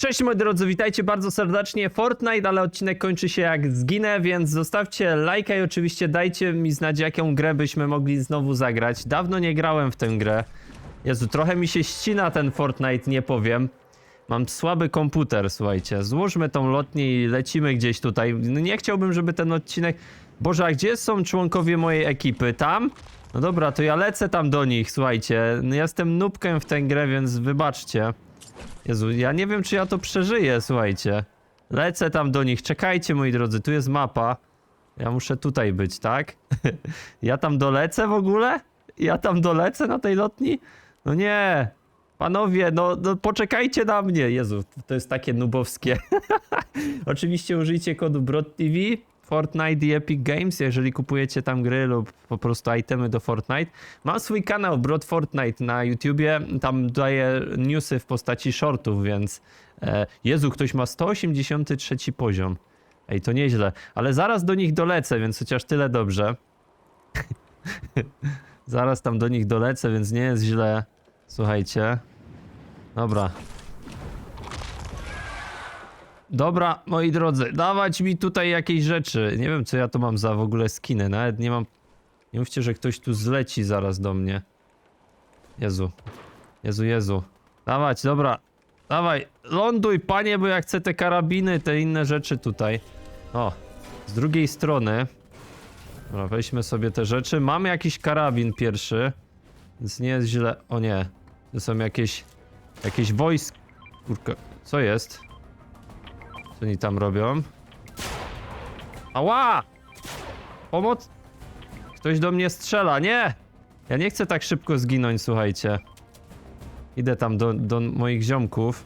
Cześć moi drodzy, witajcie bardzo serdecznie. Fortnite, ale odcinek kończy się jak zginę, więc zostawcie lajka i oczywiście dajcie mi znać, jaką grę byśmy mogli znowu zagrać. Dawno nie grałem w tę grę. Jezu, trochę mi się ścina ten Fortnite, nie powiem. Mam słaby komputer, słuchajcie. Złóżmy tą lotnię i lecimy gdzieś tutaj. No Nie chciałbym, żeby ten odcinek... Boże, a gdzie są członkowie mojej ekipy? Tam? No dobra, to ja lecę tam do nich, słuchajcie. No, jestem nubkiem w tę grę, więc wybaczcie. Jezu, ja nie wiem, czy ja to przeżyję, słuchajcie. Lecę tam do nich. Czekajcie, moi drodzy, tu jest mapa. Ja muszę tutaj być, tak? ja tam dolecę w ogóle? Ja tam dolecę na tej lotni? No nie. Panowie, no, no poczekajcie na mnie. Jezu, to jest takie nubowskie. Oczywiście użyjcie kodu BRODTV, Fortnite i Epic Games, jeżeli kupujecie tam gry lub po prostu itemy do Fortnite. Mam swój kanał Brod Fortnite na YouTubie, tam daję newsy w postaci shortów, więc e, Jezu, ktoś ma 183 poziom. Ej, to nieźle, ale zaraz do nich dolecę, więc chociaż tyle dobrze. zaraz tam do nich dolecę, więc nie jest źle. Słuchajcie. Dobra, Dobra, moi drodzy, dawać mi tutaj jakieś rzeczy. Nie wiem, co ja to mam za w ogóle skiny. Nawet nie mam. Nie mówcie, że ktoś tu zleci zaraz do mnie. Jezu. Jezu, Jezu. Dawać, dobra. Dawaj, ląduj, panie, bo ja chcę te karabiny, te inne rzeczy tutaj. O, z drugiej strony. Dobra, weźmy sobie te rzeczy. Mamy jakiś karabin pierwszy. Więc nie jest źle. O nie. To są jakieś. Jakieś wojsk. Kurka. Co jest? Co oni tam robią? Ała! Pomoc! Ktoś do mnie strzela, nie! Ja nie chcę tak szybko zginąć, słuchajcie. Idę tam do, do moich ziomków.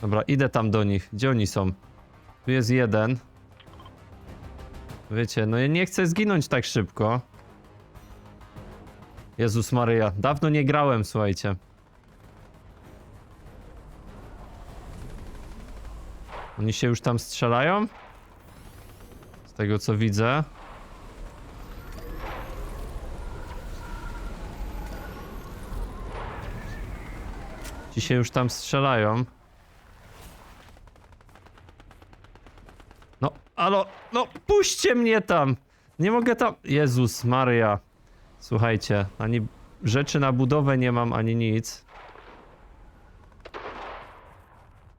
Dobra, idę tam do nich. Gdzie oni są? Tu jest jeden. Wiecie, no ja nie chcę zginąć tak szybko. Jezus Maryja, dawno nie grałem, słuchajcie. Oni się już tam strzelają? Z tego co widzę. Ci się już tam strzelają. No, alo, no puśćcie mnie tam! Nie mogę tam... Jezus Maria. Słuchajcie, ani rzeczy na budowę nie mam, ani nic.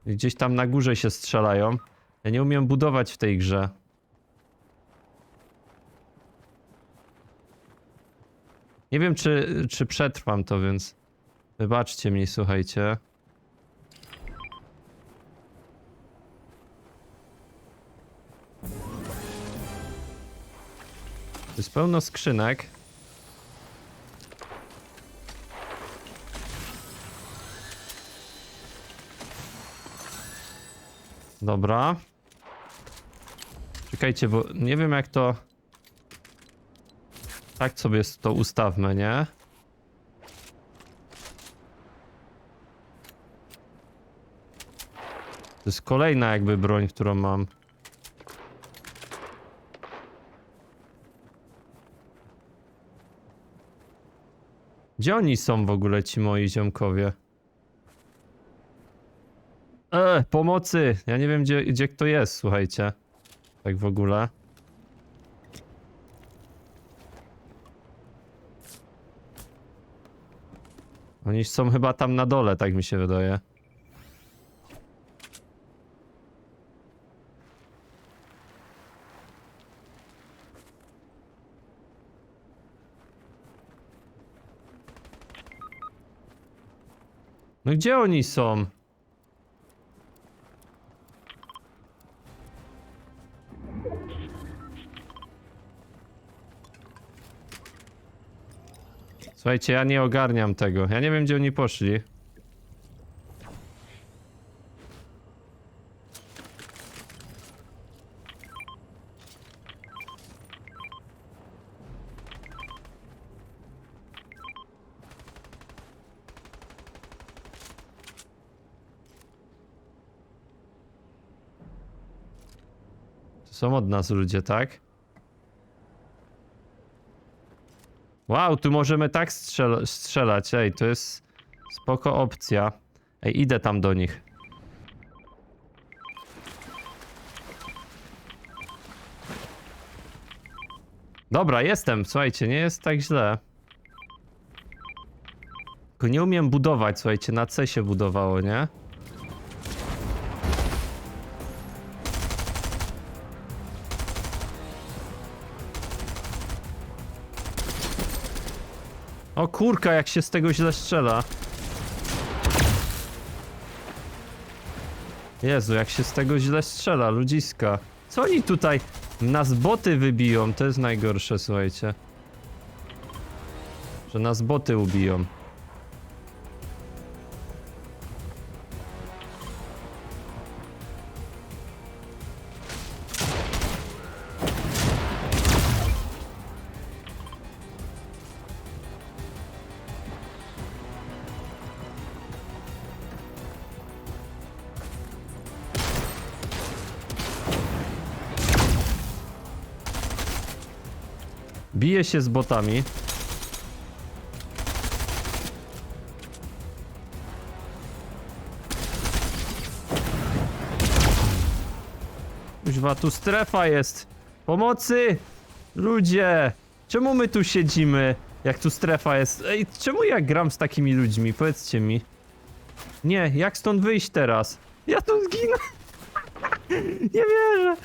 Gdzieś tam na górze się strzelają. Ja nie umiem budować w tej grze. Nie wiem, czy, czy przetrwam to, więc wybaczcie mi, słuchajcie. Jest pełno skrzynek. Dobra. Czekajcie, bo nie wiem jak to... Tak sobie to ustawmy, nie? To jest kolejna jakby broń, którą mam. Gdzie oni są w ogóle ci moi ziomkowie? E, pomocy! Ja nie wiem, gdzie, gdzie kto jest, słuchajcie. Tak w ogóle. Oni są chyba tam na dole, tak mi się wydaje. No gdzie oni są? Słuchajcie, ja nie ogarniam tego. Ja nie wiem, gdzie oni poszli. To są od nas ludzie, tak? Wow, tu możemy tak strzel strzelać, ej, to jest... Spoko opcja. Ej, idę tam do nich. Dobra, jestem, słuchajcie, nie jest tak źle. Tylko nie umiem budować, słuchajcie, na C się budowało, nie? O kurka, jak się z tego źle strzela. Jezu, jak się z tego źle strzela, ludziska. Co oni tutaj nas boty wybiją? To jest najgorsze, słuchajcie. Że nas boty ubiją. Bije się z botami. Kuźwa, tu strefa jest. Pomocy! Ludzie! Czemu my tu siedzimy, jak tu strefa jest? Ej, czemu ja gram z takimi ludźmi? Powiedzcie mi. Nie, jak stąd wyjść teraz? Ja tu zginę! Nie wierzę!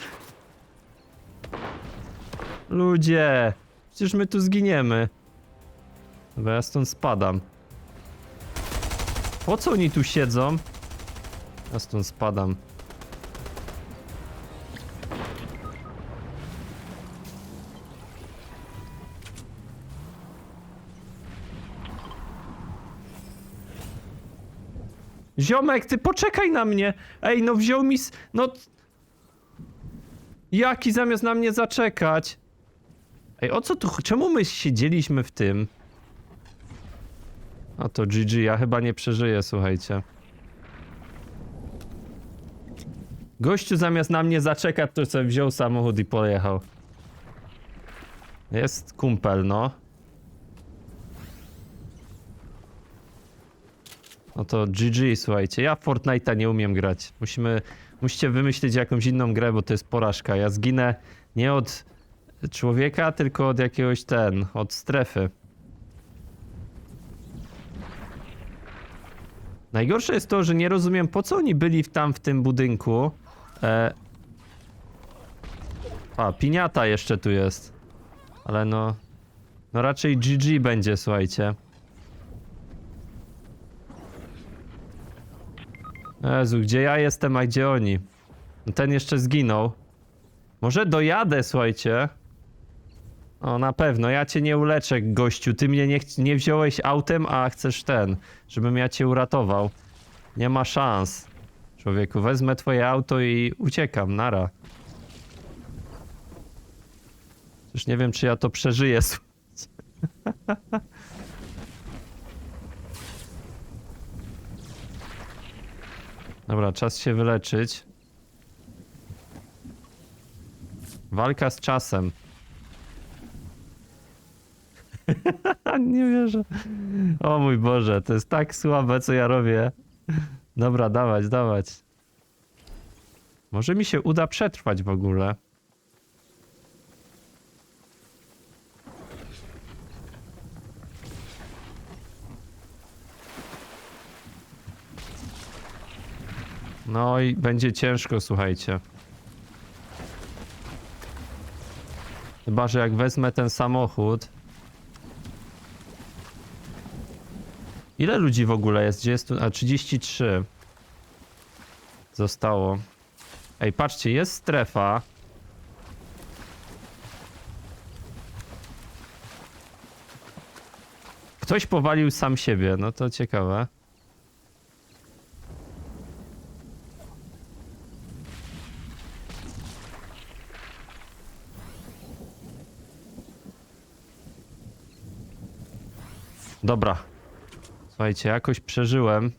Ludzie! Przecież my tu zginiemy. Dobra, ja stąd spadam. Po co oni tu siedzą? Ja stąd spadam. Ziomek, ty poczekaj na mnie! Ej, no wziął mi... s- No... Jaki zamiast na mnie zaczekać? Ej, o co tu... Czemu my siedzieliśmy w tym? A to GG, ja chyba nie przeżyję, słuchajcie. Gościu zamiast na mnie zaczekać, to sobie wziął samochód i pojechał. Jest kumpel, no. No to GG, słuchajcie. Ja Fortnite'a nie umiem grać. Musimy, musicie wymyślić jakąś inną grę, bo to jest porażka. Ja zginę nie od człowieka, tylko od jakiegoś ten, od strefy. Najgorsze jest to, że nie rozumiem po co oni byli tam w tym budynku. E... A, piniata jeszcze tu jest. Ale no... No raczej GG będzie, słuchajcie. Jezu, gdzie ja jestem, a gdzie oni? No Ten jeszcze zginął. Może dojadę, słuchajcie. O, na pewno, ja cię nie uleczę, gościu. Ty mnie nie, ch- nie wziąłeś autem, a chcesz ten, żebym ja cię uratował. Nie ma szans. Człowieku, wezmę twoje auto i uciekam, nara. Już nie wiem, czy ja to przeżyję. słuchajcie. Dobra, czas się wyleczyć. Walka z czasem. Nie wierzę. O mój Boże, to jest tak słabe, co ja robię. Dobra, dawać, dawać. Może mi się uda przetrwać w ogóle. No i będzie ciężko, słuchajcie. Chyba, że jak wezmę ten samochód. Ile ludzi w ogóle jest? Gdzie jest tu? A 33. Zostało. Ej, patrzcie, jest strefa. Ktoś powalił sam siebie, no to ciekawe. Dobra. Słuchajcie, jakoś przeżyłem.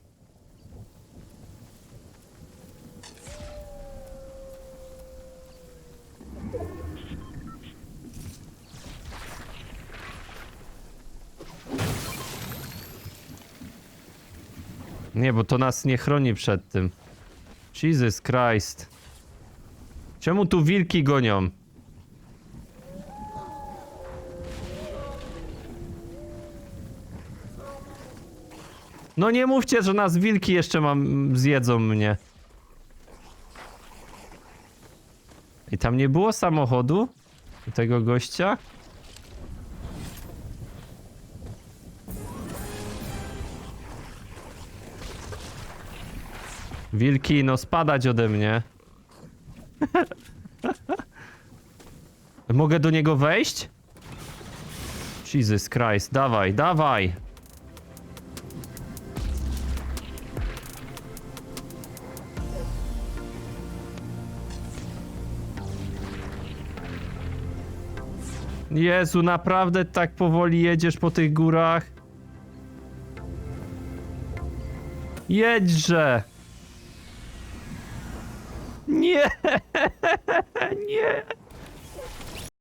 Nie, bo to nas nie chroni przed tym. Jesus Christ. Czemu tu wilki gonią? No nie mówcie, że nas wilki jeszcze mam, zjedzą mnie. I tam nie było samochodu? Tego gościa? Wilki, no spadać ode mnie. Mogę do niego wejść? Jesus Christ, dawaj, dawaj. Jezu, naprawdę tak powoli jedziesz po tych górach? Jedźże!